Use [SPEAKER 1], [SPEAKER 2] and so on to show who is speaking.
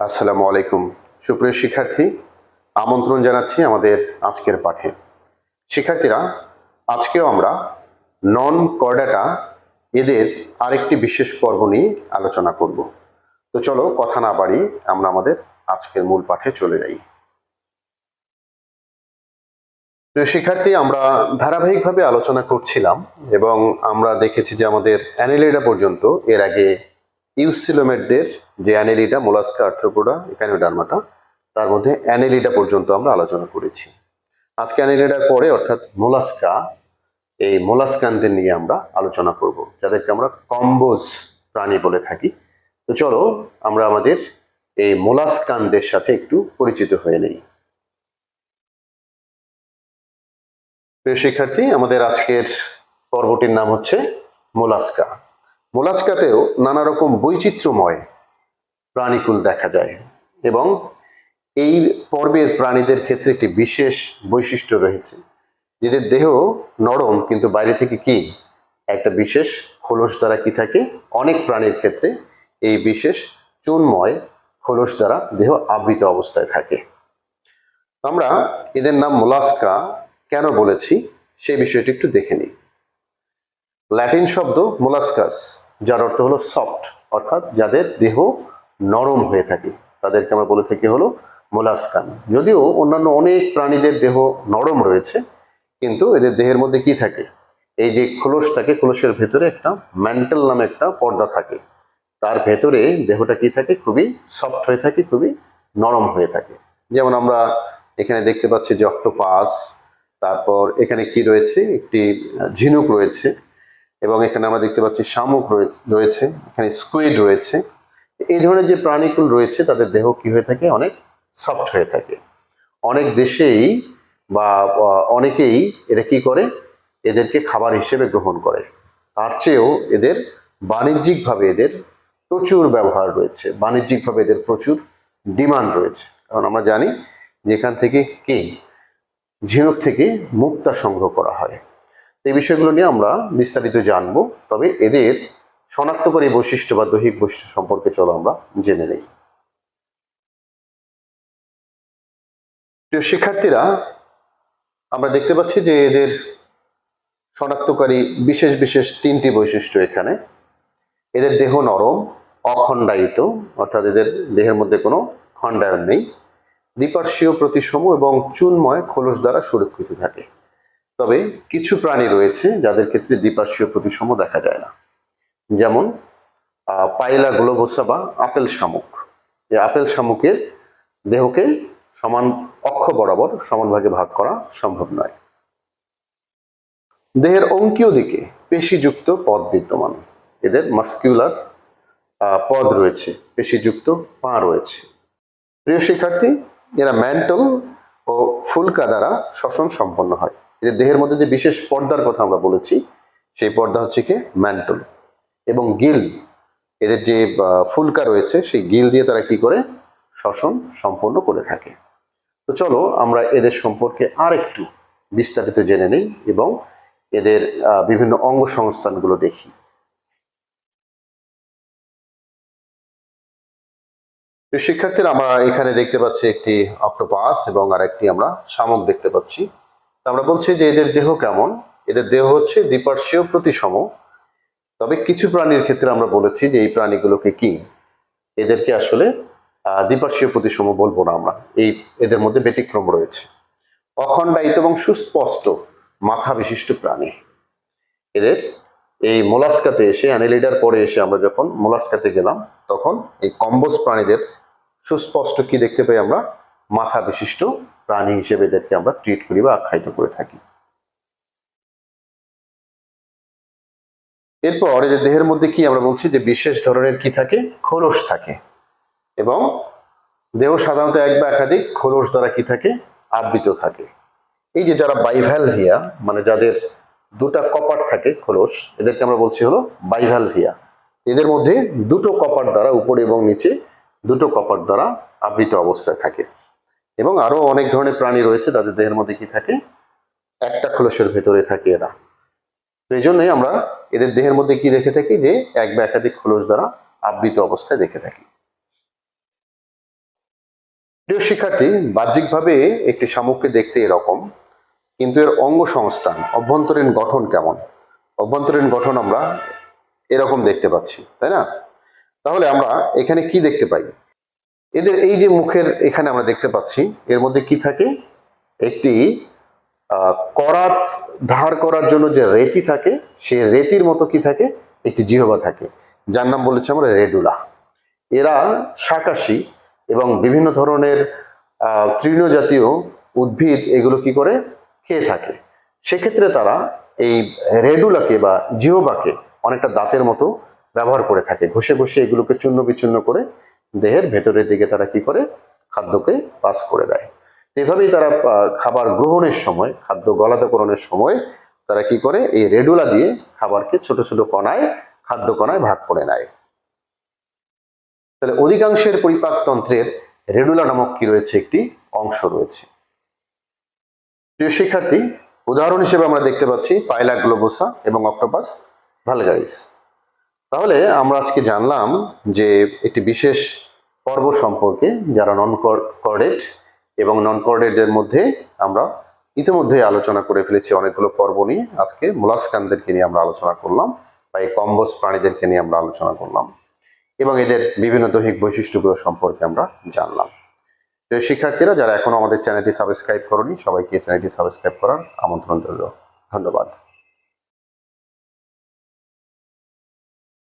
[SPEAKER 1] আসসালামু আলাইকুম। সুপ্রিয় শিক্ষার্থী, আমন্ত্রণ জানাচ্ছি আমাদের আজকের পাঠে। শিক্ষার্থীরা, আজকেও আমরা নন কর্ডাটা এদের আরেকটি বিশেষ পর্ব নিয়ে আলোচনা করব। তো চলো কথা না বাড়িয়ে আমরা আমাদের আজকের মূল পাঠে চলে যাই। প্রিয় শিক্ষার্থী, আমরা ধারাবাহিকভাবে আলোচনা করছিলাম এবং আমরা দেখেছি যে আমাদের অ্যানিলেডা পর্যন্ত এর আগে ইউসিলোমেটদের যে অ্যানেলিটা, মোলাস্কা আর্থ্রোপোডা একানোডার্মাটা তার মধ্যে অ্যানেলিটা পর্যন্ত আমরা আলোচনা করেছি। আজকে অ্যানেলিডার পরে অর্থাৎ মোলাস্কা, এই মোলাস্কানদের নিয়ে আমরা আলোচনা করব, যাদেরকে আমরা কম্বোজ প্রাণী বলে থাকি। তো চলো, আমরা আমাদের এই মোলাস্কানদের সাথে একটু পরিচিত হয়ে নেই। প্রিয় শিক্ষার্থী, আমাদের আজকের পর্বটির নাম হচ্ছে মোলাস্কা। মোলাস্কাতেও নানা রকম বৈচিত্র্যময় প্রাণীকুল দেখা যায় এবং এই পর্বের প্রাণীদের ক্ষেত্রে একটি বিশেষ বৈশিষ্ট্য রয়েছে। যেদের দেহ নরম কিন্তু বাইরে থেকে কি? একটা বিশেষ খোলস দ্বারা কি থাকে? অনেক প্রাণীর ক্ষেত্রে এই বিশেষ চুনময় খোলস দ্বারা দেহ আবৃত অবস্থায় থাকে। আমরা এদের নাম মোলাস্কা কেন বলেছি? সেই বিষয়টি একটু দেখে নিই। ল্যাটিন শব্দ মোলাস্কাস। যার অর্থ হলো সফট অর্থাৎ যাদের দেহ নরম হয়ে থাকে। তাদেরকে আমরা বলে থাকি হলো মোলাস্কান। যদিও অন্যান্য অনেক প্রাণীদের দেহ নরম রয়েছে, কিন্তু এদের দেহের মধ্যে কি থাকে? এই যে খোলস থাকে খোলসের ভেতরে একটা ম্যান্টেল নামে একটা পর্দা থাকে। তার ভেতরে দেহটা কি থাকে? খুবই সফট হয়ে থাকে, খুবই নরম হয়ে থাকে। যেমন আমরা এখানে দেখতে পাচ্ছি যে অক্টোপাস তারপর এখানে কি রয়েছে? একটি ঝিনুক রয়েছে। এবং এখানে আমরা দেখতে পাচ্ছি শামুক রয়েছে, এখানে স্কুইড রয়েছে। এই ধরনের যে প্রাণীকুল রয়েছে, তাদের দেহ কি হয়ে থাকে? অনেক সফট হয়ে থাকে। অনেক দেশেই বা অনেকেই এটা কি করে? এদেরকে খাবার হিসেবে গ্রহণ করে। তার চেয়েও এদের বাণিজ্যিকভাবে এদের প্রচুর ব্যবহার রয়েছে। বাণিজ্যিকভাবে এদের প্রচুর ডিমান্ড রয়েছে। কারণ আমরা জানি যে এখান থেকে কি? ঝিনুক থেকে মুক্তা সংগ্রহ করা হয়। এই বিষয়গুলো নিয়ে আমরা বিস্তারিত জানব, তবে এদের শনাক্তকারী বৈশিষ্ট্য বা দৈহিক বৈশিষ্ট্য সম্পর্কে চলো আমরা জেনে নেই। শিক্ষার্থীরা, আমরা দেখতে পাচ্ছি যে এদের শনাক্তকারী বিশেষ বিশেষ তিনটি বৈশিষ্ট্য এখানে। এদের দেহ নরম, অখণ্ডায়িত, অর্থাৎ এদের দেহের মধ্যে কোনো খণ্ডায়ন নেই, দ্বিপার্শ্বীয় প্রতিসম এবং চুনময় খোলস দ্বারা সুরক্ষিত থাকে। তবে কিছু প্রাণী রয়েছে যাদের ক্ষেত্রে দ্বিপার্শ্বীয় প্রতিসম দেখা যায় না। যেমন পাইলা গ্লোবোসা বা আপেল শামুক। এই আপেল শামুকের দেহকে সমান অক্ষ বরাবর সমান ভাগে ভাগ করা সম্ভব নয়। দেহের অঙ্কীয় দিকে পেশিযুক্ত পদ বিদ্যমান। এদের মাস্কিউলার পদ রয়েছে, পেশিযুক্ত পা রয়েছে। প্রিয় শিক্ষার্থী, এরা ম্যান্টল ও ফুলকা দ্বারা শ্বসন সম্পন্ন হয়। এদের দেহের মধ্যে যে বিশেষ পর্দার কথা আমরা বলেছি, সেই পর্দা হচ্ছে কি? ম্যান্টল এবং গিল, এদের যে ফুলকা রয়েছে, সেই গিল দিয়ে তারা কি করে? শ্বসন সম্পন্ন করে থাকে। তো চলো আমরা এদের সম্পর্কে আর একটু বিস্তারিত জেনে নেই এবং এদের বিভিন্ন অঙ্গ সংস্থানগুলো দেখি। শিক্ষার্থীরা, আমরা এখানে দেখতে পাচ্ছি একটি অক্টোপাস এবং আরেকটি আমরা শামুক দেখতে পাচ্ছি। আমরা বলছি যে এদের দেহ কেমন? এদের দেহ হচ্ছে দ্বিপার্শ্বীয় প্রতিসম। তবে কিছু প্রাণীর ক্ষেত্রে আমরা বলেছি যে এই প্রাণীগুলোকে কি? এদেরকে আসলে দ্বিপার্শ্বীয় প্রতিসম বলব না আমরা। এই, এদের মধ্যে ব্যতিক্রম রয়েছে। অখণ্ডায়িত এবং সুস্পষ্ট মাথা বিশিষ্ট প্রাণী। এদের এই মোলাস্কাতে এসে, অ্যানিলিডার পরে এসে আমরা যখন মোলাস্কাতে গেলাম, তখন এই কম্বোজ প্রাণীদের সুস্পষ্ট কি দেখতে পাই আমরা? মাথা বিশিষ্ট প্রাণী হিসেবে এদেরকে আমরা ট্রিট করি বা আখ্যায়িত করে থাকি। এরপর এদের দেহের মধ্যে কি আমরা বলছি যে বিশেষ ধরনের কি থাকে? খোলস থাকে। এবং দেহ সাধারণত এক বা একাধিক খোলস দ্বারা কি থাকে? আবৃত থাকে। এই যে যারা বাইভ্যালভিয়া মানে যাদের দুটা কপাট থাকে খোলস, এদেরকে আমরা বলছি হলো বাইভ্যালভিয়া এদের মধ্যে দুটো কপাট দ্বারা উপরে এবং নিচে দুটো কপাট দ্বারা আবৃত অবস্থায় থাকে। এবং আরও অনেক ধরনের প্রাণী রয়েছে, তাদের দেহের মধ্যে কি থাকে? একটা খোলসের ভেতরে থাকে এরা। এই জন্যই আমরা এদের দেহের মধ্যে কি দেখে থাকি? যে এক বা একাধিক খোলস দ্বারা আবৃত অবস্থায় দেখে থাকি। প্রিয় শিক্ষার্থী, বাহ্যিকভাবে একটি শামুককে দেখতে এরকম, কিন্তু এর অঙ্গ সংস্থান অভ্যন্তরীণ গঠন কেমন? অভ্যন্তরীণ গঠন আমরা এরকম দেখতে পাচ্ছি, তাই না? তাহলে আমরা এখানে কি দেখতে পাই? এদের এই যে মুখের এখানে আমরা দেখতে পাচ্ছি, এর মধ্যে কি থাকে? একটি করাত ধার করার জন্য যে রেতি থাকে, সেই রেতির মতো কি থাকে? একটি জিহবা থাকে। যার নাম বলেছে আমরা রেডুলা। এরা শাকাশি এবং বিভিন্ন ধরনের তৃণজাতীয় উদ্ভিদ এগুলো কি করে? খেয়ে থাকে। সেক্ষেত্রে তারা এই রেডুলাকে বা জিহবাকে অনেকটা দাঁতের মতো ব্যবহার করে থাকে। ঘষে ঘষে এগুলোকে চূর্ণ বিচূর্ণ করে দেহের ভেতরের দিকে তারা কি করে? খাদ্যকে পাস করে দেয়। এভাবেই তারা খাবার গ্রহণের সময়, খাদ্য গলাধকরণের সময় তারা কি করে? এই রেডুলা দিয়ে খাবারকে ছোট ছোট কণায়, খাদ্য কণায় ভাগ করে নেয়। তাহলে অধিকাংশের পরিপাকতন্ত্রের রেডুলা নামক কি রয়েছে? একটি অংশ রয়েছে। প্রিয় শিক্ষার্থী, উদাহরণ হিসেবে আমরা দেখতে পাচ্ছি পাইলা গ্লোবোসা এবং অক্টোপাস ভালগারিস। তাহলে আমরা আজকে জানলাম যে একটি বিশেষ পর্ব সম্পর্কে যারা নন কর্ডেট এবং নন কর্ডেটের মধ্যে আমরা ইতিমধ্যে আলোচনা করে ফেলেছি অনেকগুলো পর্ব নিয়ে। আজকে মোলাস্কানদেরকে নিয়ে আমরা আলোচনা করলাম বা এই কম্বোজ প্রাণীদেরকে নিয়ে আমরা আলোচনা করলাম এবং এদের বিভিন্ন দৈহিক বৈশিষ্ট্যগুলো সম্পর্কে আমরা জানলাম। প্রিয় শিক্ষার্থীরা, যারা এখনও আমাদের চ্যানেলটি সাবস্ক্রাইব করনি, সবাইকে চ্যানেলটি সাবস্ক্রাইব করার আমন্ত্রণ রইল। ধন্যবাদ।